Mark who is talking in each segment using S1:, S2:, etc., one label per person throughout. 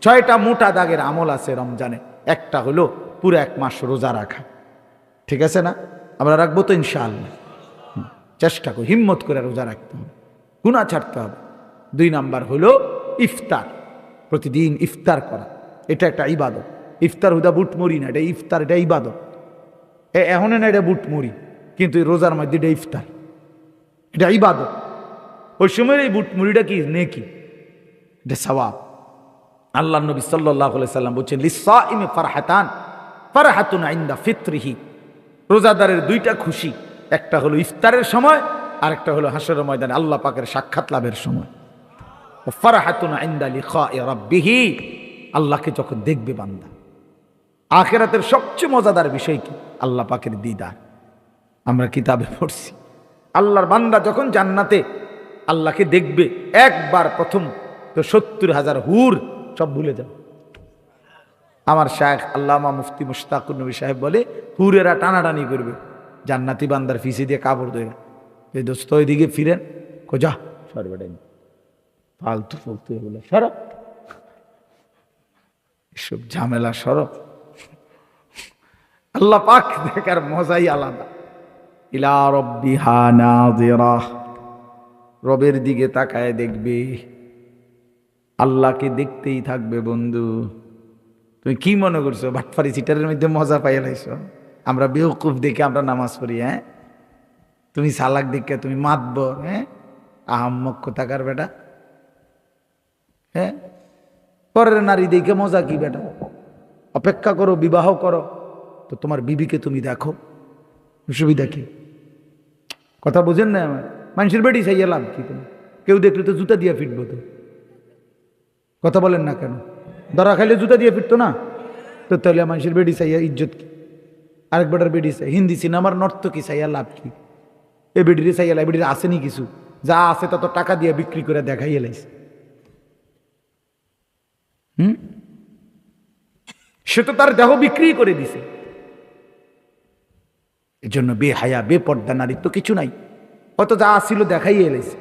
S1: ছয়টা মোটা দাগের আমল আছে রমজানে। একটা হলো পুরো এক মাস রোজা রাখা। ঠিক আছে না? আমরা রাখব তো ইনশাআল্লাহ। চেষ্টা করি, হিম্মত করে রোজা রাখতে হবে। গুণা ছাড়তে হবে। দুই নাম্বার হলো ইফতার। প্রতিদিন ইফতার করা। এটা একটা ইবাদত। ইফতার হুদা বুট মরি না, এটা ইফতার, এটা ইবাদত। এখন না এটা বুট মরি কিন্তু রোজার মধ্যে এটা ইফতার। এটা ইবাদত। ওই সময়ের এই বুট মুড়িটা কি? নেকি। এটা সওয়াব। আল্লাহ নবী সাল্লাহ সাল্লাম বলছেন লিসা ইমে ফারহাতান, ফারহাতুন আইন্দা ফিত্রিহি। রোজাদারের দুইটা খুশি, একটা হলো ইফতারের সময়, আর একটা হলো হাসরের ময়দানে আল্লাহ পাকের সাক্ষাৎ লাভের সময়। ফারহাতুন আইন্দা লিখা রাব্বিহি, আল্লাহকে যখন দেখবে বান্দা। আখেরাতের সবচেয়ে মজাদার বিষয় কি? আল্লাহ পাকের দিদার। আমরা কিতাবে পড়ছি, আল্লাহর বান্দা যখন জান্নাতে আল্লাহকে দেখবে, একবার প্রথম তো সত্তর হাজার হুর সব ভুলে যাবে। আমার শায়েখ আল্লামা মুফতি মুশতাকুর নবী সাহেব বলে, হুরেরা টানাটানি করবে। জান্নাতি বান্দার ফিসে দিয়ে কাপড় দেয় এই দোস্ত ওইদিকে ফিরেন কোজা সর বেটাই ফালতু ফালতু এগুলো, সর। এসব ঝামেলা, সর। আল্লাহ পাক দেখার মজাই আলাদা। ইলা রব্বিহা নাযিরা। রবের দিকে তাকায় দেখবে। আল্লাহকে দেখতেই থাকবে, বন্ধু। তুমি কি মনে করছ? ভাটফারি সিটারের মধ্যে মজা পাইয়া লাইছো? আমরা বেউকুফ দেখে আমরা নামাজ পড়ি হ্যাঁ? তুমি সালাক দেখে তুমি মাতব হ্যাঁ? আহাম্মক কোথাকার বেটা হ্যাঁ? পরের নারী দেখে মজা কি বেটা? অপেক্ষা করো, বিবাহ করো। তো তোমার বিবিকে তুমি দেখো। সুবিধা কি? কথা বোঝেন না আমার? মানুষের বেটি চাইয়া লাভ কি তুমি? কেউ দেখলে তো জুতা দিয়ে ফিটবো তো। কথা বলেন না কেন? ধরা খাইলে জুতা দিয়ে ফিরতো না? তো তাহলে মানুষের বেডি চাইয়া ইজ্জত কি? আরেক বেটার বেডি চাই। হিন্দি সিনেমার নর্তকী চাইয়া লাভ কি? এ বেডিরে চাইয়া লাভ আসেনি কিছু। যা আছে তত টাকা দিয়ে বিক্রি করে দেখাই এলাইছে। হুম? সে তো তার দেহ বিক্রি করে দিছে। বে হায়া বে পর্দা নারীর তো কিছু নাই। অত যা আসিল দেখাই এলাইছে।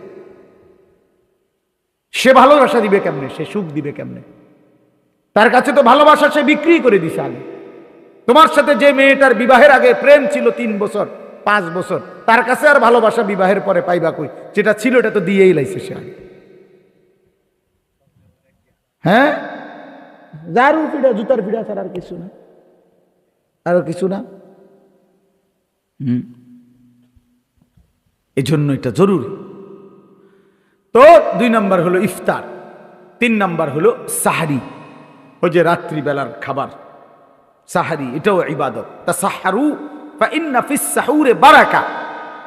S1: সে ভালোবাসা দিবে কেমনে? সে সুখ দিবে কেমনে? তার কাছে তো ভালোবাসা সে বিক্রি করে দিছে আগে। তোমার সাথে যে মেয়েটার বিবাহের আগে প্রেম ছিল তিন বছর পাঁচ বছর তার কাছে আর ভালোবাসা বিবাহের পরে পাইবা কই? যেটা ছিল এটা তো দিয়েই লাইছে সে আগে। হ্যাঁ? জারু পিঠা জুতার পিঠা ছাড়া আর কিছু না। আর কিছু না? হুম। এজন্য এটা জরুরি। তো দুই নাম্বার হলো ইফতার, তিন নাম্বার হলো সাহারি, ওই যে রাত্রিবেলার খাবার। সাহারি, এটাও ইবাদত। তা সাহারু বা ইন্নাফিস সাহুরে বারাকা।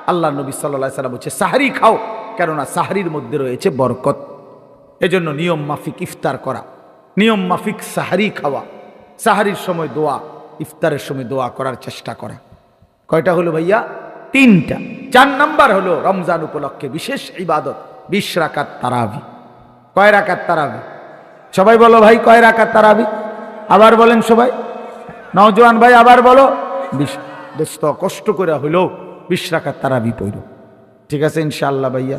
S1: আল্লাহ নবী সাল্লাহ সাল্লাম বলছে, সাহারি খাও, কেননা সাহারির মধ্যে রয়েছে বরকত। এজন্য নিয়ম মাফিক ইফতার করা, নিয়ম মাফিক সাহারি খাওয়া, সাহারির সময় দোয়া, ইফতারের সময় দোয়া করার চেষ্টা করা। কয়টা হলো ভাইয়া? তিনটা। চার নাম্বার হলো রমজান উপলক্ষে বিশেষ ইবাদত। বিশ রাকাত তারাবি। কয় রাকাত তারাবি? সবাই বলো ভাই, কয় রাকাত তারাবি? আবার বলেন সবাই। নওজোয়ান ভাই, আবার বলো। বিশ দোস্ত, কষ্ট করে হইলেও বিশ রাকাত তারাবি পইল ঠিক আছে ইনশাল্লাহ ভাইয়া।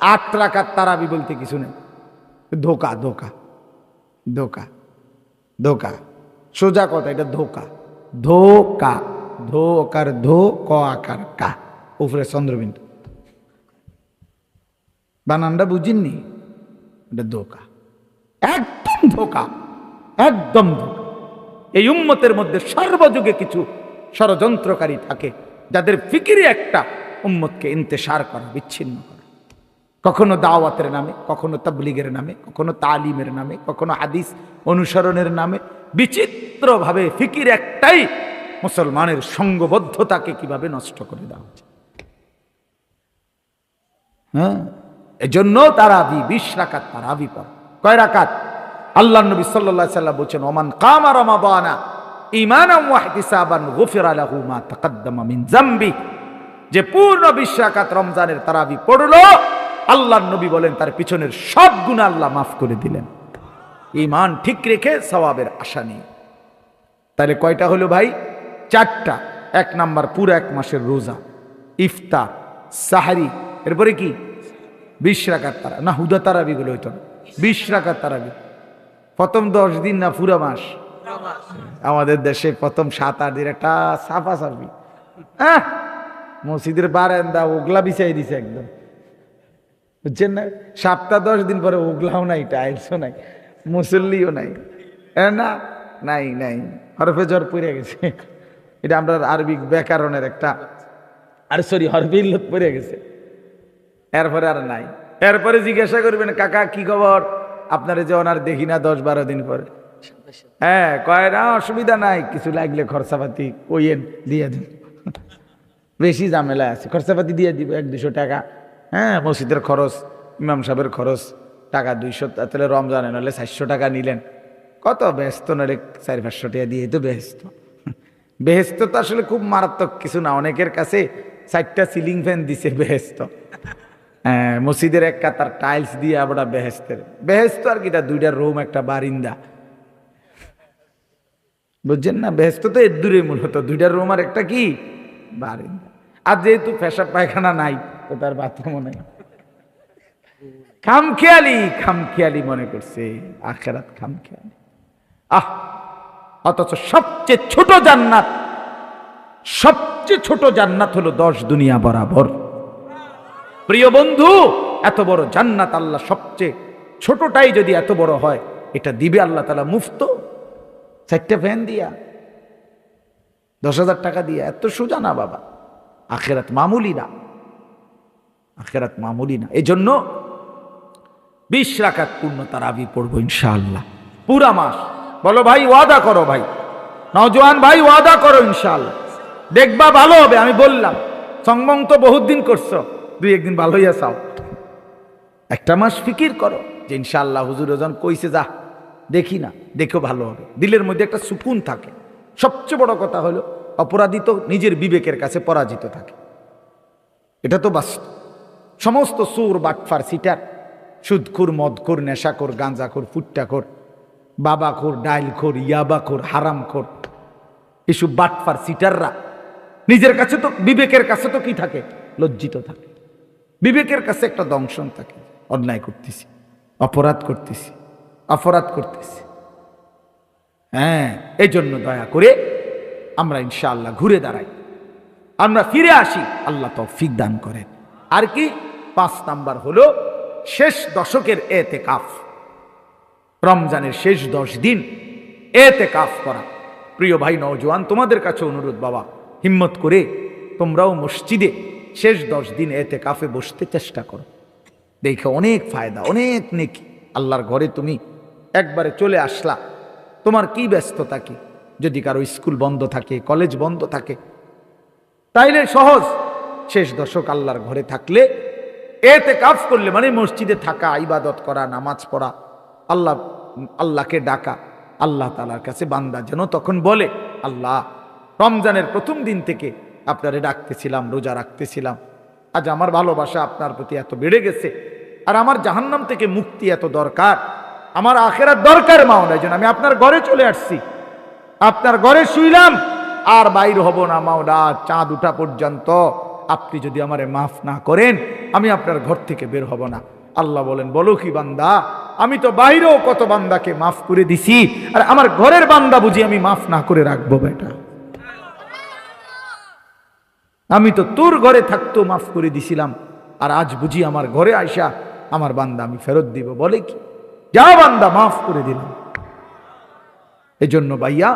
S1: আট রাকাত তারাবি বলতে কিছু নেই। ধোকা ধোকা ধোকা ধোকা। সোজা কথা, এটা ধোকা। ধোকা ধো আকার ধো, ক আকার কা। উপরে চন্দ্রবিন্দু। বানানটা বুঝিননি? এটা ধোকা। একদম ধোকা। একদম ধোকা। এই উম্মতের মধ্যে সর্বযুগে কিছু ষড়যন্ত্রকারী থাকে, যাদের ফিকিরে একটা উম্মতকে ইন্তেসার করা, বিচ্ছিন্ন করা। কখনো দাওয়াতের নামে, কখনো তাবলিগের নামে, কখনো তালিমের নামে, কখনো হাদিস অনুসরণের নামে বিচিত্রভাবে ফিকির একটাই মুসলমানের সঙ্গবদ্ধতাকে কীভাবে নষ্ট করে দেওয়া হ্যাঁ? এজন্য তারাবি, বিশ রাকাত তারাবি পর কয় রাকাত? আল্লাহ নবী সাল্লাল্লাহু সাল্লাম বলছেন, ওমান কামা রমাদানা ঈমানান ওয়া ইহতিসাবান গুফিরা লাহু মা তাকাদ্দামা মিন যামবি যে পূর্ণ বিশ রাকাত রমজানের তারাবি পড়ল, আল্লাহর নবী বলেন, তার পিছনের সব গুনাহ আল্লাহ মাফ করে দিলেন। ঈমান ঠিক রেখে সওয়াবের আশা নিয়ে তাহলে কয়টা হলো ভাই? চারটা। এক নাম্বার, পুরো এক মাসের রোজা, ইফতার, সাহারি। এরপরে কি? বিশ রাকাত তারা, না হুদা তারাবি গুলো হইতো না। বিশ রাকাত তারাবি। প্রথম দশ দিন না পুরো মাস? আমাদের দেশে প্রথম সাত, আট দিন একটা সাফা সাফি। আহ মসজিদের বারান্দা ওগলা বিছাই দিছে একদম। বুঝছেন না? সপ্তাহ দশ দিন পরে ওগলাও নাই, টাইলসও নাই, মুসল্লিও নাই। না, নাই নাই। হরফে জ্বর পড়ে গেছে। এটা আমরা আরবিক ব্যাকরণের একটা আর সরি হরফে ইল্লত পড়ে গেছে। এরপরে আর নাই। এরপরে জিজ্ঞাসা করবেন, কাকা, কি খবর? আপনার যে ওনার দেখি না দশ বারো দিন পরে। হ্যাঁ কয়, না, অসুবিধা নাই, কিছু লাগলে খরচাপাতি কইয়েন, দিয়ে দিন। বেশি ঝামেলা আছে, খরচাপাতি দিয়ে দিব, এক দুশো টাকা। হ্যাঁ মসজিদের খরচ, ইমাম সাহেবের খরচ, টাকা দুইশো, তাহলে রমজানে নাহলে চারশো টাকা নিলেন। কত ব্যস্ত নাহলে চারি, পাঁচশো টাকা দিয়ে তো ব্যস্ত। বেহেস্ত তো আসলে খুব মারাত্মক কিছু না, অনেকের কাছে চারটা সিলিং ফ্যান দিছে বেহেস্ত হ্যাঁ মসজিদের এক কাতার টাইলস দিয়ে আমরা বেহেস্তের। বেহেস্ত আর কিটা দুইটা রুম, একটা বারিন্দা। বুঝছেন না? বেহেস্ত তো এর দূরে মূলত, দুইটা রুম আর একটা কি? বারিন্দা। আর যেহেতু পেশাব পায়খানা নাই, তো তার বাথরুমও নাই। খামখেয়ালি খামখেয়ালি মনে করছে, আখেরাত খামখেয়ালি। আহ, অথচ সবচেয়ে ছোট জান্নাত, সবচেয়ে ছোট জান্নাত হলো দশ দুনিয়া বরাবর। প্রিয় বন্ধু, এত বড় জান্নাত আল্লাহ সবচেয়ে ছোটটাই যদি এত বড় হয়, এটা দিবে আল্লাহ তালা মুফত। চারটে ফ্যান দিয়া, দশ হাজার টাকা দিয়া, এত সোজা না বাবা। আখেরাত মামুলি না। আখেরাত মামুলি না। এই জন্য বিশ রাখাত পূর্ণ তারাবি পড়ব ইনশাআল্লাহ। পুরা মাস। বলো ভাই, ওয়াদা করো ভাই। নজওয়ান ভাই, ওয়াদা করো ইনশাআল্লাহ। দেখবা ভালো হবে, আমি বললাম। সংবং তো বহুত দিন করছ। দুই একদিন ভালো হইয়া চাও একটা মাস ফিকির করো যে ইনশাআল্লাহ হুজুর ওজন কইছে, যা, দেখি না দেখো ভালো হবে। দিলের মধ্যে একটা সুকুন থাকে। সবচেয়ে বড় কথা হলো, অপরাধী তো নিজের বিবেকের কাছে পরাজিত থাকে। এটা তো বাস্তব। সমস্ত সুর বাটফার, সিটার, সুদখুর, মদখুর, নেশাখোর, গাঁজাখোর, ফুট্টাখোর, বাবাখোর, ডাইলখোর, ইয়াবাখোর, হারামখোর, এসব বাটফার, সিটাররা নিজের কাছে তো, বিবেকের কাছে তো কি থাকে? লজ্জিত থাকে। বিবেকের কাছে একটা দংশন থাকে। অন্যায় করতেছি, অপরাধ করতেছি অপরাধ করতেছি। হ্যাঁ এই জন্য দয়া করে আমরা ইনশাআল্লাহ ঘুরে দাঁড়াই। আমরা ফিরে আসি, আল্লাহ তৌফিক দান করেন। আর কি, পাঁচ নাম্বার হলো শেষ দশকের এতে কাফ রমজানের শেষ দশ দিন এতে কাফ করা। প্রিয় ভাই নওজোয়ান, তোমাদের কাছে অনুরোধ বাবা, হিম্মত করে তোমরাও মসজিদে শেষ দশ দিন এতে কাফে বসতে চেষ্টা করো। দেখে অনেক ফায়দা, অনেক নেকি। আল্লাহর ঘরে তুমি একবারে চলে আসলা। তোমার কি ব্যস্ততা কি? যদি কারও স্কুল বন্ধ থাকে, কলেজ বন্ধ থাকে, তাইলে সহজ। শেষ দশক আল্লাহর ঘরে থাকলে এতে কাজ করলে মানে মসজিদে থাকা, ইবাদত করা, নামাজ পড়া, আল্লাহ, আল্লাহকে ডাকা, আল্লাহ তালার কাছে বান্দা যেন তখন বলে, আল্লাহ, রমজানের প্রথম দিন থেকে আপনারে ডাকতেছিলাম, রোজা রাখতেছিলাম। আজ আমার ভালোবাসা আপনার প্রতি এত বেড়ে গেছে। আর আমার জাহান্নাম থেকে মুক্তি এত দরকার। আমার আখেরার দরকার মাওলা জন্য। আমি আপনার ঘরে চলে আসছি। আপনার ঘরে শুইলাম, আর বাইর হব না মাওলা চাঁদ উঠা পর্যন্ত আপনি যদি আমারে মাফ না করেন, আমি আপনার ঘর থেকে বের হব না। আল্লাহ বলেন, বলো কি বান্দা, আমি তো বাইরেও কত বান্দাকে মাফ করে দিছি, আর আমার ঘরের বান্দা বুঝি আমি মাফ না করে রাখব বেটা। আমি তো তোর ঘরে থাকতো, মাফ করে দিছিলাম। আর আজ বুঝি আমার ঘরে আইসা আমার বান্দা আমি ফেরত দিব, বলে কি? যা বান্দা, মাফ করে দিলাম। এই জন্য ভাইয়া,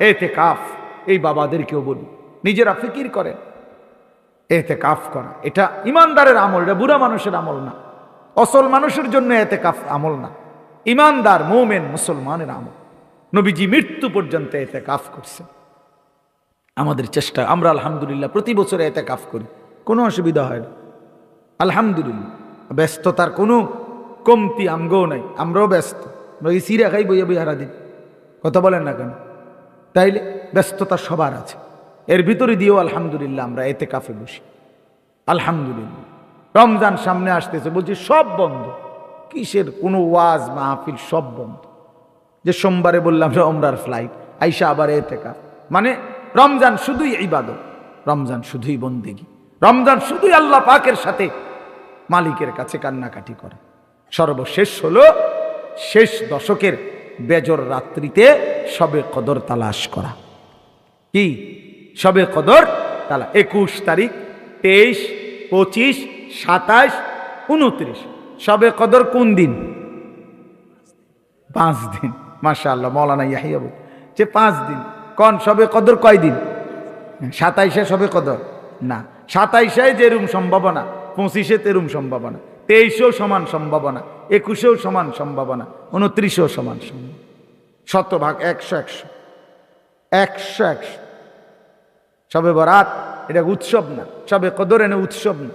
S1: এতে কাফ, এই বাবাদেরকেও বলি, নিজেরা ফিকির করেন। এতে কাফ করা, এটা ইমানদারের আমল, এটা বুড়া মানুষের আমল না। অসল মানুষের জন্য এতে কাফ আমল না। ইমানদার, মোমেন, মুসলমানের আমল। নবীজি মৃত্যু পর্যন্ত এতে কাফ করছে আমাদের চেষ্টা। আমরা আলহামদুলিল্লাহ প্রতি বছরে এতে কাফ করি। কোনো অসুবিধা হয় না। আলহামদুলিল্লাহ। ব্যস্ততার কোনো কমতি আমগও নাই। আমরাও ব্যস্ত। আমরা এই সিরা খাই, বইয়া বই হারা দিন কথা বলেন না কেন? তাইলে ব্যস্ততা সবার আছে। এর ভিতরে দিয়েও আলহামদুলিল্লাহ আমরা এতে কাফে বসি। আলহামদুলিল্লাহ। রমজান সামনে আসতেছে, বলছি সব বন্ধ। কিসের কোনো ওয়াজ, মাহফিল, সব বন্ধ। যে সোমবারে বললাম রমরার ফ্লাইট আইসা আবার এতে কাফ। মানে রমজান শুধুই ইবাদত, রমজান শুধুই বন্দেগি, রমজান শুধুই আল্লাহ পাকের সাথে মালিকের কাছে কান্নাকাটি করে। সর্বশেষ হল শেষ দশকের বেজর রাত্রিতে সবে কদর তালাশ করা। কি? সবে কদর? তালা একুশ তারিখ, তেইশ, পঁচিশ সাতাশ উনত্রিশ। সবে কদর কোন দিন? পাঁচ দিন। মাশা আল্লাহ মৌলানা ইয়াহিয়া বল যে পাঁচ দিন। কন, সবে কদর কয়দিন? সাতাইশে সবে কদর। না, সাতাইশে যেরুম সম্ভাবনা, পঁচিশে তেরুম সম্ভাবনা, তেইশেও সমান সম্ভাবনা, একুশেও সমান সম্ভাবনা, উনত্রিশেও সমান সম্ভাবনা। শতভাগ, একশো একশো একশো একশো। সবে বরাত, এটা উৎসব না, সবে কদর এনে উৎসব না।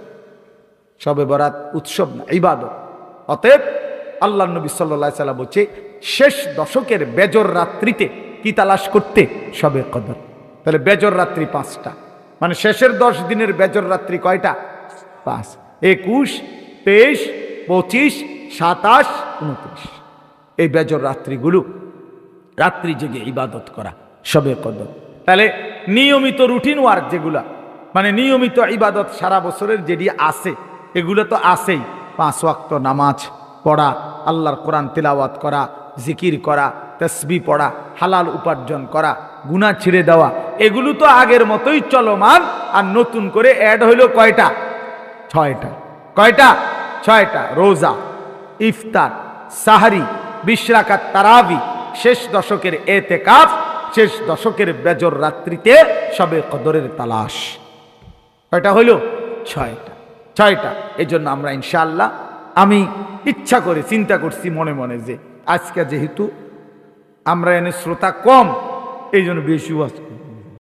S1: সবে বরাত, উৎসব না, ইবাদত। অতএব আল্লাহ নবী সাল্লাহ সাল্লাম বলছে, শেষ দশকের বেজর রাত্রিতে কি তালাশ করতে? সবে কদর। তাহলে বেজর রাত্রি পাঁচটা। মানে শেষের দশ দিনের বেজর রাত্রি কয়টা? পাঁচ। একুশ, তেইশ, পঁচিশ, সাতাশ, উনত্রিশ। এই বেজর রাত্রিগুলো রাত্রি জেগে ইবাদত করা, সবে কদর। তাহলে নিয়মিত রুটিন ওয়ার্ক যেগুলা মানে নিয়মিত ইবাদত সারা বছরের যেটি আছে, এগুলো তো আছেই। পাঁচ ওয়াক্ত নামাজ পড়া, আল্লাহর কোরআন তিলাওয়াত করা জিকির করা, তসবি পড়া, হালাল উপার্জন করা গুণা ছিঁড়ে দেওয়া, এগুলো তো আগের মতোই চলমান আর নতুন করে অ্যাড হইল কয়টা? ছয়টা। কয়টা? ছয়টা। রোজা, ইফতার, সাহারি বিশ্রাকাত তারাবি, শেষ দশকের এতে কাপ শেষ দশকের বেজর রাত্রিতে সবে কদরের তালাশ। কয়টা হইল? ছয়টা। ছয়টা। এই জন্য আমরা ইনশাল্লাহ আমি ইচ্ছা করে চিন্তা করছি মনে মনে যে আজকে যেহেতু আমরা এনে শ্রোতা কম এই জন্য বেশি ওয়াজ